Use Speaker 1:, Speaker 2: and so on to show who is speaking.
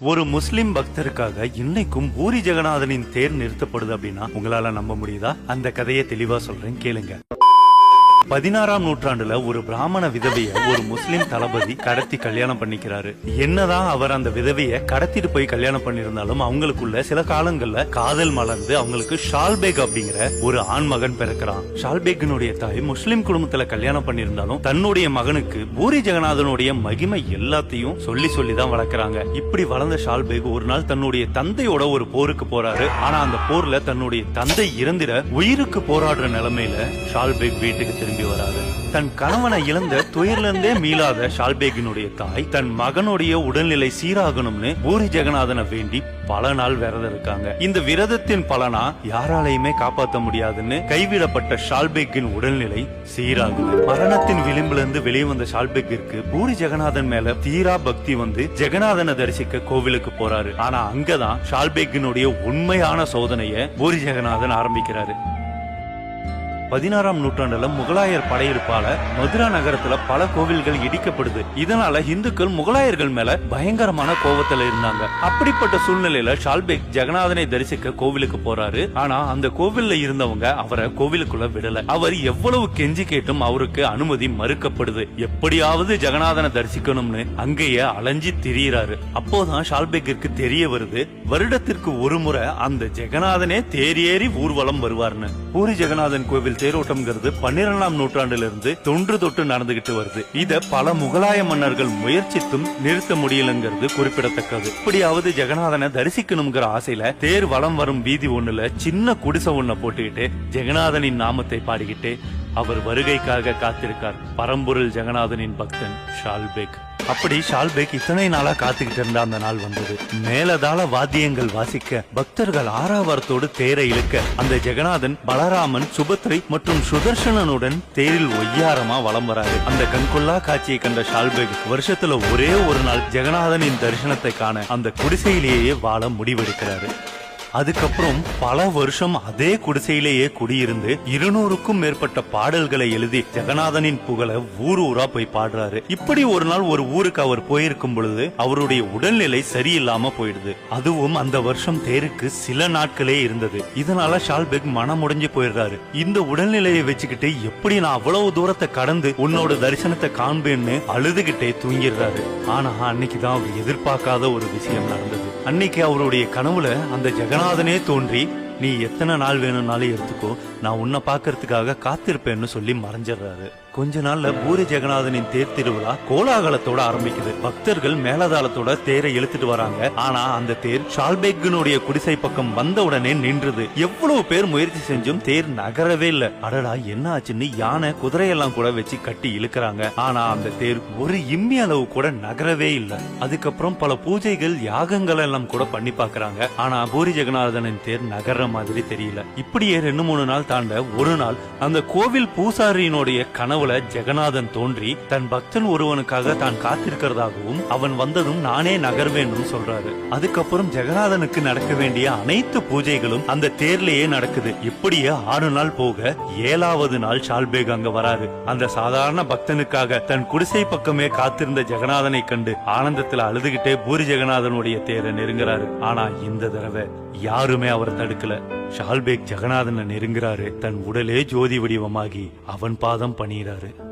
Speaker 1: ஒரு முஸ்லிம் பக்தருக்காக இன்னைக்கும் பூரி ஜெகநாதனின் தேர் நிறுத்தப்படுது அப்படின்னா உங்களால நம்ப முடியுதா? அந்த கதையை தெளிவா சொல்றேன் கேளுங்க. பதினாறாம் நூற்றாண்டுல ஒரு பிராமண விதவைய ஒரு முஸ்லிம் தளபதி கடத்தி கல்யாணம் பண்ணிக்கிறாரு. என்னதான் அவர் அந்த விதவைய கடத்திட்டு போய் கல்யாணம் பண்ணியிருந்தாலும் அவங்களுக்குள்ள சில காலங்கள்ல காதல் மலர்ந்து அவங்களுக்கு ஷால்பேக் அப்படிங்கிற ஒரு ஆண் மகன் பிறக்கிறான். ஷால்பேக்கினுடைய தாய் முஸ்லிம் குடும்பத்துல கல்யாணம் பண்ணியிருந்தாலும் தன்னுடைய மகனுக்கு பூரி ஜெகநாதனுடைய மகிமை எல்லாத்தையும் சொல்லி சொல்லி தான் வளர்க்கறாங்க. இப்படி வளர்ந்த ஷால்பேக் ஒரு நாள் தன்னுடைய தந்தையோட ஒரு போருக்கு போறாரு. ஆனா அந்த போர்ல தன்னுடைய தந்தை இறந்திட உயிருக்கு போராடுற நிலைமையில ஷால்பேக் வீட்டுக்கு திரும்பி வராரு தன் கணவனை இழந்த துயர்ல இருந்தே மீளாத ஷால்பேகினுடைய தாய் தன் மகனுடைய உடல்நிலை சீராகணும்னு பூரி ஜெகநாதனை வேண்டி பல நாள் விரதம் இருக்காங்க இந்த விரதத்தின் பலனா யாராலையுமே காப்பாத்த முடியாதுன்னு கைவிடப்பட்ட ஷால்பேக்கின் உடல்நிலை சீராகுது. மரணத்தின் விளிம்புல இருந்து வெளியே வந்த ஷால்பேக்கிற்கு பூரி ஜெகநாதன் மேல தீரா பக்தி வந்து ஜெகநாதனை தரிசிக்க கோவிலுக்கு போறாரு. ஆனா அங்கதான் ஷால்பேக்கினுடைய உண்மையான சோதனைய பூரி ஜெகநாதன் ஆரம்பிக்கிறாரு. பதினாறாம் நூற்றாண்டுல முகலாயர் படையெடுப்பால மதுரா நகரத்துல பல கோவில்கள் இடிக்கப்படுது. இதனால இந்துக்கள் முகலாயர்கள் மேல பயங்கரமான கோபத்துல இருந்தாங்க. அப்படிப்பட்ட சூழ்நிலையில ஷால்பேக் ஜெகநாதனை தரிசிக்க கோவிலுக்கு போறாரு. ஆனா அந்த கோவில்ல இருந்தவங்க அவரை கோவிலுக்குள்ள விடல. அவர் எவ்வளவு கெஞ்சி கேட்டும் அவருக்கு அனுமதி மறுக்கப்படுது. எப்படியாவது ஜெகநாதனை தரிசிக்கணும்னு அங்கேயே அலைஞ்சி திரியிறாரு. அப்போதான் ஷால்பேக்கிற்கு தெரிய வருது வருடத்திற்கு ஒரு முறை அந்த ஜெகநாதனே தேரியேறி ஊர்வலம் வருவார்னு. பூரி ஜெகநாதன் கோவில் தேரோட்டம்ங்கிறது பன்னிரெண்டாம் நூற்றாண்டிலிருந்து தொன்று தொட்டு நடந்துகிட்டு வருது. இத பல முகலாய மன்னர்கள் முயற்சித்தும் நிறுத்த முடியலங்கிறது குறிப்பிடத்தக்கது. இப்படியாவது ஜெகநாதனை தரிசிக்கணுங்கிற ஆசையில தேர் வலம் வரும் வீதி ஒண்ணுல சின்ன குடிசை ஒண்ண போட்டுக்கிட்டு ஜெகநாதனின் நாமத்தை பாடிக்கிட்டு அவர் வருகைக்காக காத்திருக்கார் பரம்பொருள் ஜெகநாதனின் பக்தன் ஷால்பேக். அப்படி ஷால்பேக் இத்தனை நாளா காத்துக்கிட்டு இருந்த அந்த நாள் வந்தது. மேலதாள வாத்தியங்கள் வாசிக்க பக்தர்கள் ஆறாவரத்தோடு தேரை இழுக்க அந்த ஜெகநாதன் பலராமன் சுபத்ரை மற்றும் சுதர்சனனுடன் தேரில் ஒய்யாரமா வலம் வராரு. அந்த கண்கொள்ளா காட்சியை கண்ட ஷால்பேக் வருஷத்துல ஒரே ஒரு நாள் ஜெகநாதனின் தரிசனத்தை காண அந்த குடிசையிலேயே வாழ முடிவெடுக்கிறாரு. அதுக்கப்புறம் பல வருஷம் அதே குடிசையிலேயே குடியிருந்து இருநூறுக்கும் மேற்பட்ட பாடல்களை எழுதி ஜெகநாதனின் புகழ ஊர் ஊரா போய் பாடுறாரு. இப்படி ஒரு நாள் ஒரு ஊருக்கு அவர் போயிருக்கும் பொழுது அவருடைய உடல்நிலை சரியில்லாம போயிடுது. அதுவும் அந்த வருஷம் தேருக்கு சில நாட்களே இருந்தது. இதனால ஷால்பெக் மனமுடைஞ்சு போயிடுறாரு. இந்த உடல்நிலையை வச்சுக்கிட்டு எப்படி நான் அவ்வளவு தூரத்தை கடந்து உன்னோட தரிசனத்தை காண்பேன்னு அழுதுகிட்டே தூங்கிடுறாரு. ஆனா அன்னைக்குதான் அவர் எதிர்பார்க்காத ஒரு விஷயம் நடந்தது. அன்னைக்கு அவருடைய கனவுல அந்த ஜெகநாதனே தோன்றி நீ எத்தனை நாள் வேணும்னாலும் எடுத்துக்கோ. நான் உன்னை பாக்குறதுக்காக காத்திருப்பேன்னு சொல்லி மறைஞ்சிடுறாரு. கொஞ்ச நாள்ல பூரி ஜெகநாதனின் தேர் திருவிழா கோலாகலத்தோட ஆரம்பிக்குது. பக்தர்கள் மேலதாளத்தோட தேரை இழுத்துட்டு வராங்க. ஆனா அந்த தேர் ஷால்பேக்கினுடைய குடிசை பக்கம் வந்த உடனே நின்றுது. எவ்வளவு பேர் முயற்சி செஞ்சும் தேர் நகரவே இல்ல. அடடா என்ன ஆச்சுன்னு யானை குதிரையெல்லாம் கூட வச்சு கட்டி இழுக்கறாங்க. ஆனா அந்த தேர் ஒரு இம்மி அளவு கூட நகரவே இல்ல. அதுக்கப்புறம் பல பூஜைகள் யாகங்கள் எல்லாம் கூட பண்ணி பாக்குறாங்க. ஆனா பூரி ஜெகநாதனின் தேர் நகர்ற மாதிரி தெரியல. இப்படியே ரெண்டு மூணு நாள் தாண்ட ஒரு நாள் அந்த கோவில் பூசாரியினுடைய கனவுல ஜெகநாதன் தோன்றி தன் பக்தன் ஒருவனுக்காக தான் காத்திருக்கிறதாகவும் அவன் வந்ததும் நானே நகர்வேன்னு சொல்றாரு. அதுக்கப்புறம் ஜெகநாதனுக்கு நடக்க வேண்டிய அனைத்து பூஜைகளும் அந்த தேர்லயே நடக்குது. இப்படியே ஆறு நாள் போக ஏழாவது நாள் ஷால்பேக் அங்க வராரு. அந்த சாதாரண பக்தனுக்காக தன் குடிசை பக்கமே காத்திருந்த ஜெகநாதனை கண்டு ஆனந்தத்துல அழுதுகிட்டே பூரி ஜெகநாதனுடைய தேரை நெருங்குறாரு. ஆனா இந்த தடவை யாருமே அவரை தடுக்கல. ஷால்பேக் ஜெகநாதனை நெருங்குறாரு. தன் உடலே ஜோதி வடிவமாகி அவன் பாதம் பணியிறாரு.